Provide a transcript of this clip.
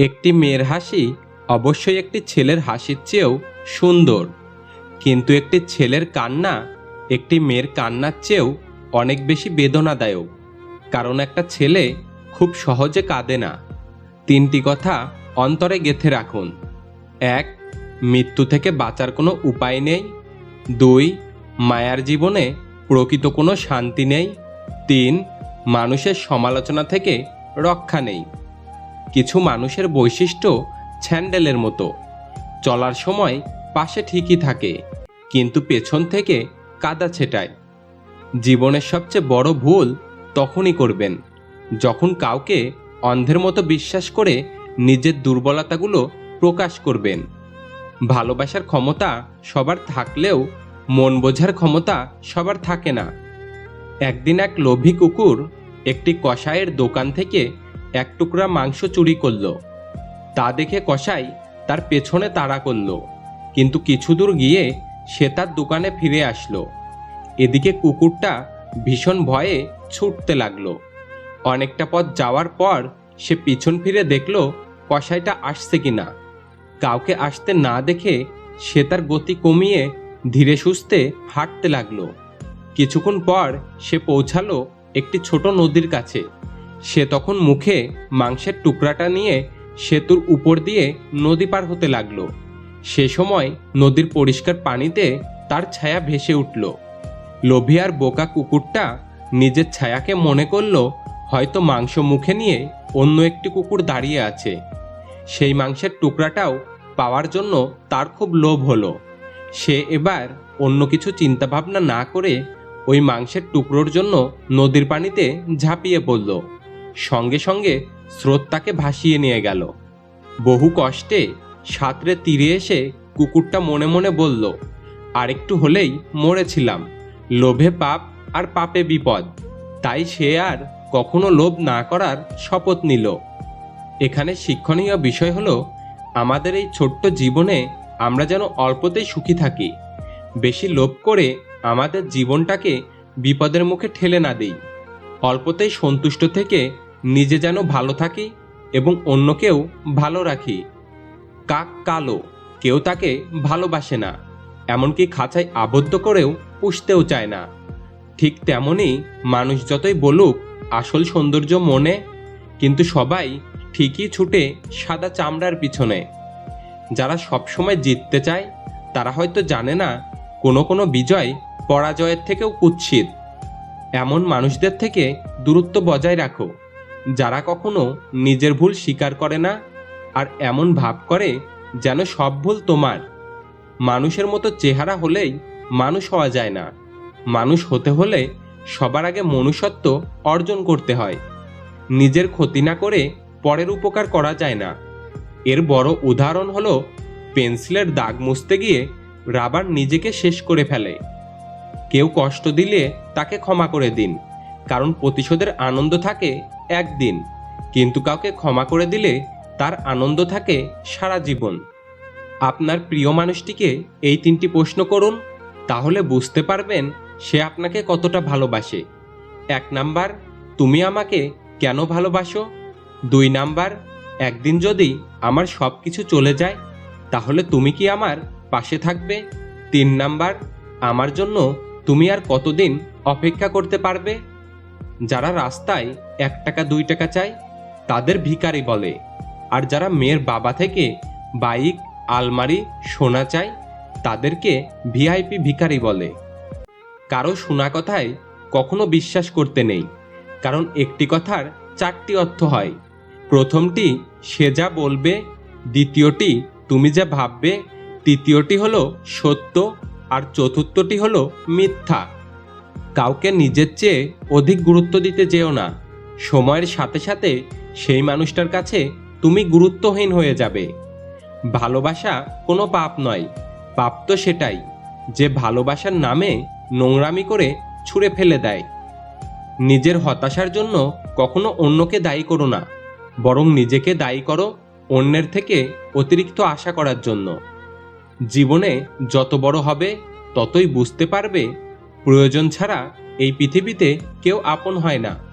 একটি মেয়ের হাসি অবশ্যই একটি ছেলের হাসির চেয়েও সুন্দর। কিন্তু একটি ছেলের কান্না একটি মেয়ের কান্নার চেয়েও অনেক বেশি বেদনাদায়ক। কারণ একটা ছেলে খুব সহজে কাঁদে না। তিনটি কথা অন্তরে গেথে রাখুন। এক, মৃত্যু থেকে বাঁচার কোনো উপায় নেই। দুই, মায়ার জীবনে প্রকৃত কোনো শান্তি নেই। তিন, মানুষের সমালোচনা থেকে রক্ষা নেই। কিছু মানুষের বৈশিষ্ট্য স্যান্ডেলের মতো। চলার সময় পাশে ঠিকই থাকে, কিন্তু পেছন থেকে কাদা ছেটায়। জীবনের সবচেয়ে বড় ভুল তখনই করবেন, যখন কাউকে অন্ধের মতো বিশ্বাস করে নিজের দুর্বলতাগুলো প্রকাশ করবেন। ভালোবাসার ক্ষমতা সবার থাকলেও মন বোঝার ক্ষমতা সবার থাকে না। একদিন এক লোভী কুকুর একটি কষায়ের দোকান থেকে এক টুকরা মাংস চুরি করল। তা দেখে কষাই তার পেছনে তাড়া করল। কিন্তু কিছু দূর গিয়ে সে তার দোকানে ফিরে আসলো। এদিকে কুকুরটা ভীষণ ভয়ে ছুটতে লাগল। অনেকটা পথ যাওয়ার পর সে পিছন ফিরে দেখল কষাইটা আসছে কিনা। কাউকে আসতে না দেখে সে তার গতি কমিয়ে ধীরে সুস্থে হাঁটতে লাগল। কিছুক্ষণ পর সে পৌঁছালো একটি ছোট নদীর কাছে। সে তখন মুখে মাংসের টুকরাটা নিয়ে সেতুর উপর দিয়ে নদী পার হতে লাগল। সে সময় নদীর পরিষ্কার পানিতে তার ছায়া ভেসে উঠল। লোভী আর বোকা কুকুরটা নিজের ছায়াকে মনে করল হয়তো মাংস মুখে নিয়ে অন্য একটি কুকুর দাঁড়িয়ে আছে। সেই মাংসের টুকরাটাও পাওয়ার জন্য তার খুব লোভ হলো। সে এবার অন্য কিছু চিন্তাভাবনা না করে ওই মাংসের টুকরোর জন্য নদীর পানিতে ঝাঁপিয়ে পড়ল। সঙ্গে সঙ্গে স্রোত তাকে ভাসিয়ে নিয়ে গেল। বহু কষ্টে সাঁতরে তীরে এসে কুকুরটা মনে মনে বলল, আরেকটু হলেই মরেছিলাম। লোভে পাপ আর পাপে বিপদ। তাই সে আর কখনো লোভ না করার শপথ নিল। এখানে শিক্ষণীয় বিষয় হলো, আমাদের এই ছোট্ট জীবনে আমরা যেন অল্পতেই সুখী থাকি। বেশি লোভ করে আমাদের জীবনটাকে বিপদের মুখে ঠেলে না দিই। অল্পতেই সন্তুষ্ট থেকে নিজে যেন ভালো থাকি এবং অন্যকেও ভালো রাখি। কাক কালো, কেউ তাকে ভালোবাসে না, এমনকি খাঁচায় আবদ্ধ করেও পুষতেও চায় না। ঠিক তেমনই মানুষ যতই বলুক, আসল সৌন্দর্য মনে, কিন্তু সবাই ঠিকই ছুটে সাদা চামড়ার পিছনে। যারা সবসময় জিততে চায়, তারা হয়তো জানে না, কোনো কোনো বিজয় পরাজয়ের থেকেও কুৎসিত এমন মানুষদের থেকে দূরত্ব বজায় রাখো, যারা কখনো নিজের ভুল স্বীকার করে না আর এমন ভাব করে যেন সব ভুল তোমার। মানুষের মতো চেহারা হলেই মানুষ হওয়া যায় না। মানুষ হতে হলে সবার আগে মনুষ্যত্ব অর্জন করতে হয়। নিজের ক্ষতি না করে পরের উপকার করা যায় না। এর বড় উদাহরণ হলো পেন্সিলের দাগ মুছতে গিয়ে রাবার নিজেকে শেষ করে ফেলে। কেউ কষ্ট দিলে তাকে ক্ষমা করে দিন, কারণ প্রতিশোধের আনন্দ থাকে একদিন, কিন্তু কাউকে ক্ষমা করে দিলে তার আনন্দ থাকে সারা জীবন। আপনার প্রিয় মানুষটিকে এই তিনটি প্রশ্ন করুন, তাহলে বুঝতে পারবেন সে আপনাকে কতটা ভালোবাসে। এক নাম্বার, তুমি আমাকে কেন ভালোবাসো? দুই নাম্বার, একদিন যদি আমার সব কিছু চলে যায়, তাহলে তুমি কি আমার পাশে থাকবে? তিন নাম্বার, আমার জন্য তুমি আর কতদিন অপেক্ষা করতে পারবে? যারা রাস্তায় এক টাকা, দুই টাকা চায়, তাদের ভিখারি বলে। আর যারা মেয়ের বাবা থেকে বাইক, আলমারি, সোনা চায়, তাদেরকে ভিআইপি ভিখারি বলে। কারও শোনা কথায় কখনো বিশ্বাস করতে নেই, কারণ একটি কথার চারটি অর্থ হয়। প্রথমটি, সে যা বলবে। দ্বিতীয়টি, তুমি যা ভাববে। তৃতীয়টি হলো সত্য। আর চতুর্থটি হলো মিথ্যা। কাউকে নিজের চেয়ে অধিক গুরুত্ব দিতে যেও না। সময়ের সাথে সাথে সেই মানুষটার কাছে তুমি গুরুত্বহীন হয়ে যাবে। ভালোবাসা কোনো পাপ নয়। পাপ তো সেটাই, যে ভালোবাসার নামে নোংরামি করে ছুঁড়ে ফেলে দেয়। নিজের হতাশার জন্য কখনো অন্যকে দায়ী করো না, বরং নিজেকে দায়ী করো অন্যের থেকে অতিরিক্ত আশা করার জন্য। জীবনে যত বড় হবে, ততই বুঝতে পারবে, প্রয়োজন ছাড়া এই পৃথিবীতে কেউ আপন হয় না।